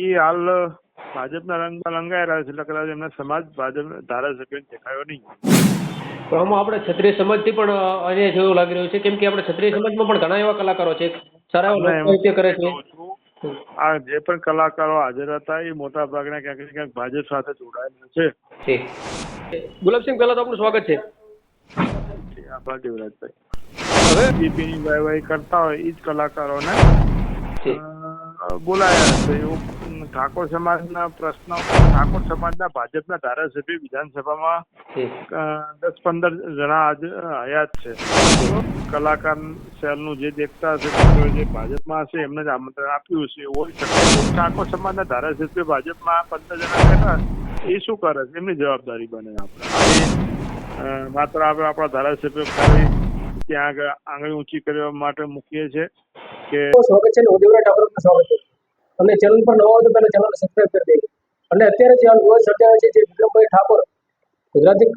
એ હાલ ભાજપના રંગમાં લંગાઈ રહ્યા છે એટલે કદાચ એમને સમાજ ભાજપ ધારાસભ્ય દેખાયો નહીં. પણ આમાં આપણે ક્ષત્રિય સમાજથી પણ અ, જેવું લાગી રહ્યું છે. કેમ કે આપણે ક્ષત્રિય સમાજમાં પણ ઘણા એવા કલાકારો છે. સારા એવા કરે છે. આ જે પણ કલાકારો હાજર હતા એ મોટા ભાગના ક્યાંક ક્યાંક ભાજપ સાથે જોડાયેલા છે. ગુલાબસિંહ પહેલા તો આપનું સ્વાગત છે. આપણા દેવરાજભાઈ. હવે બીપીની વાયવાઈ કરતા હોય એ જ કલાકારોને બોલાયા છે એવું ઠાકોર સમાજના પ્રશ્નો ઠાકોર સમાજના ભાજપના ધારાસભ્ય વિધાનસભામાં દસ પંદર જણા આજે હયાત છે. કલાકાર સેલનું જે દેખતા હશે જે ભાજપમાં હશે એમને જ આમંત્રણ આપ્યું હશે એવું હોઈ શકે. ઠાકોર સમાજના ધારાસભ્ય ભાજપમાં પંદર જણા બેઠા એ શું કરે છે? એમની જવાબદારી બને આપણે. માત્ર આપણે આપણા ધારાસભ્ય ખાલી ત્યાં આગળ આંગળી ઊંચી કરવા માટે મૂકીએ છીએ કે સ્વાગત છે ને હું ઠાકોર સ્વાગત છું. અને ચેનલ પર નવા હોય તો પહેલાં ચેનલને સબસ્ક્રાઈબ કરી દેજો. અને અત્યારે જે હાલ સર્જાયો છે જે વિક્રમભાઈ ઠાકોર ગુજરાતી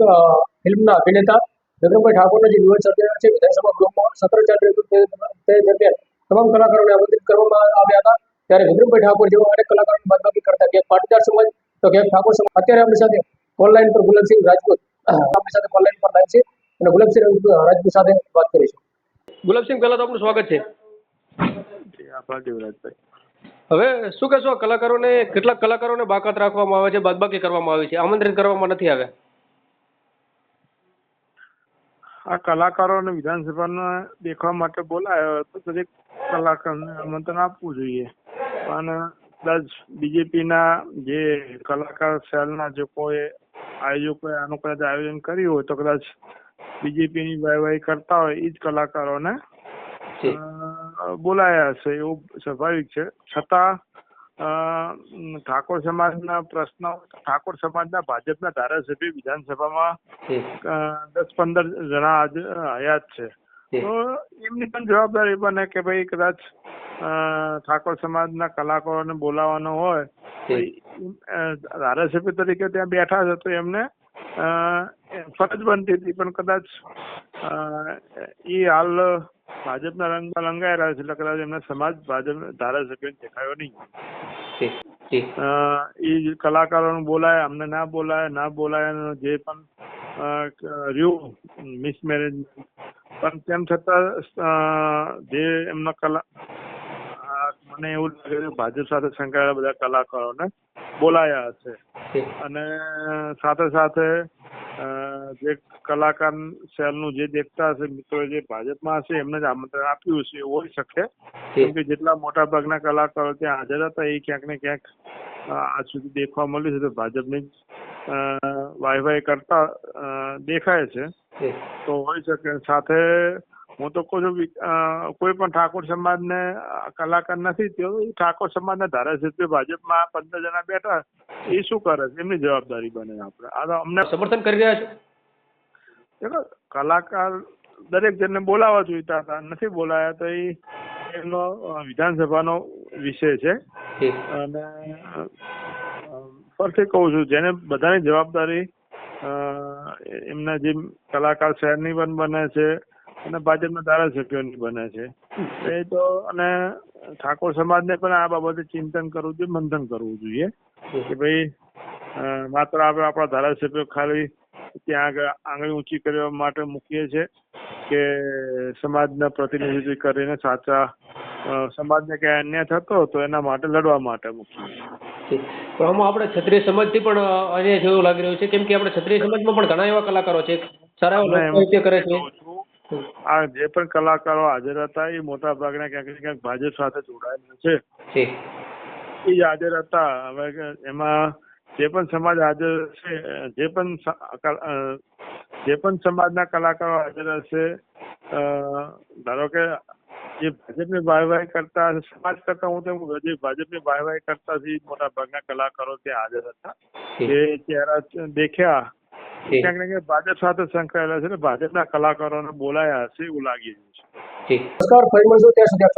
ફિલ્મના અભિનેતા વિક્રમભાઈ ઠાકોરનો જે વિવાદ સર્જાયો છે વિધાનસભા ગૃહમાં સત્ર ચાલી રહ્યું તે દરમિયાન તમામ કલાકારોને આમંત્રિત કરવામાં આવ્યા હતા. ત્યારે વિક્રમભાઈ ઠાકોર જેવા અનેક કલાકારોની બાદબાકી કરતા ક્યાંક પાટીદાર સમાજ તો ક્યાંક ઠાકોર સમાજ. અત્યારે આપણી સાથે ઓનલાઈન પર ગુલાબસિંહ રાજપૂત આપણી સાથે ઓનલાઈન પર લાઈન છે. અને ગુલાબસિંહ રાજપૂત સાથે વાત કરીશું. ગુલાબસિંહ પહેલા તો આપનું સ્વાગત છે. આપણા દેવરાજભાઈ હવે શું કહેશો કલાકારોને કેટલાક કલાકારોને બાકાત રાખવામાં આવે છે બાદબાકી કરવામાં આવી છે આમંત્રિત કરવામાં નથી આવ્યા? આ કલાકારોને વિધાનસભાને દેખવા માટે બોલાયો તો દરેક કલાકારને આમંત્રણ આપવું જોઈએ. અને કદાચ બીજેપીના જે કલાકાર સેલના જે કોઈ આયોજકોએ આનું કદાચ આયોજન કર્યું હોય તો કદાચ બીજેપીની વાહવાહી કરતા હોય એ જ કલાકારોને બોલાયા છે એવું સ્વાભાવિક છે. છતાં ઠાકોર સમાજના પ્રશ્નો ઠાકોર સમાજના ભાજપના ધારાસભ્ય વિધાનસભામાં દસ પંદર જણા આજ હયાત છે. તો એમની પણ જવાબદારી બને કે ભાઈ કદાચ ઠાકોર સમાજના કલાકારોને બોલાવવાનો હોય ધારાસભ્ય તરીકે ત્યાં બેઠા છે તો એમને ફરજ બનતી હતી પણ કદાચ એ હાલ ભાજપના રંગમાં લંગાઈ રહ્યા છે એટલે કદાચ એમને સમાજ ભાજપ ધારાસભ્ય દેખાયો નહીં. એ કલાકારોને બોલાય અમને ના બોલાય ના બોલાય જે પણ રહ્યું મિસમેનેજમેન્ટ પણ તેમ છતાં જે એમના કલા મને એવું લાગે છે ભાજપ સાથે સંકળાયેલા બધા કલાકારોને બોલાયા હશે અને સાથે સાથે જે કલાકાર સેલનું જે દેખતા હશે મિત્રો જે ભાજપમાં હશે એમને જ આમંત્રણ આપ્યું હશે એવું હોઈ શકે. કેમ કે જેટલા મોટા ભાગના કલાકારો ત્યાં હાજર હતા એ ક્યાંક ને ક્યાંક આજ સુધી દેખવા મળ્યું છે તો ભાજપની જ વાય વાય કરતા દેખાય છે. તો હોઈ શકે. સાથે હું તો કહું છું કોઈ પણ ઠાકોર સમાજને કલાકાર નથી તેઓ ઠાકોર સમાજના ધારાસભ્ય ભાજપમાં પંદર જણા બેઠા એ શું કરે છે? એમની જવાબદારી બને આપણે. આ તો અમને સમર્થન કરી રહ્યા છે? કલાકાર દરેક જણને બોલાવવા જોઈતા હતા નથી બોલાયા તો એ એમનો વિધાનસભાનો વિષય છે. અને ફરીથી કહું છું જેને બધાની જવાબદારી એમના જે કલાકાર શહેરની પણ બને છે અને ભાજપના ધારાસભ્યોની બને છે. એ તો અને ઠાકોર સમાજને પણ આ બાબતે ચિંતન કરવું જોઈએ મંથન કરવું જોઈએ. કે ભાઈ માત્ર આપણે આપણા ધારાસભ્યો ખાલી ત્યાં આગળ આંગળી ઊંચી કરવા માટે મૂકીએ છીએ કે સમાજના પ્રતિનિધિત્વ કરીને સાચા સમાજને ક્યાંય અન્યાય થતો તો એના માટે લડવા માટે મૂકીએ. પણ આમાં આપણે ક્ષત્રિય સમાજથી પણ અન્યાય જેવું લાગી રહ્યું છે. કેમ કે આપણે ક્ષત્રિય સમાજમાં પણ ઘણા એવા કલાકારો છે. સારા એવા કરે છે છું, આ જે પણ કલાકારો હાજર હતા એ મોટા ભાગના ક્યાંક ક્યાંક ભાજપ સાથે જોડાયેલા છે એ હાજર હતા હવે એમાં જે પણ સમાજ હાજર છે જે પણ જે પણ સમાજના કલાકારો હાજર હશે ધારો કે જે ભાજપની વાહવાહી કરતા સમાજ કરતા હું તેમ જે ભાજપની વાહવાહી કરતા મોટા ભાગના કલાકારો ત્યાં હાજર હતા. જે ચહેરા દેખ્યા. ક્યાંક ને ક્યાંક ભાજપ સાથે સંકળાયેલા છે ને ભાજપના કલાકારોને બોલાયા હશે એવું લાગી રહ્યું છે. નમસ્કાર ફરી મળશું ત્યાં સુધી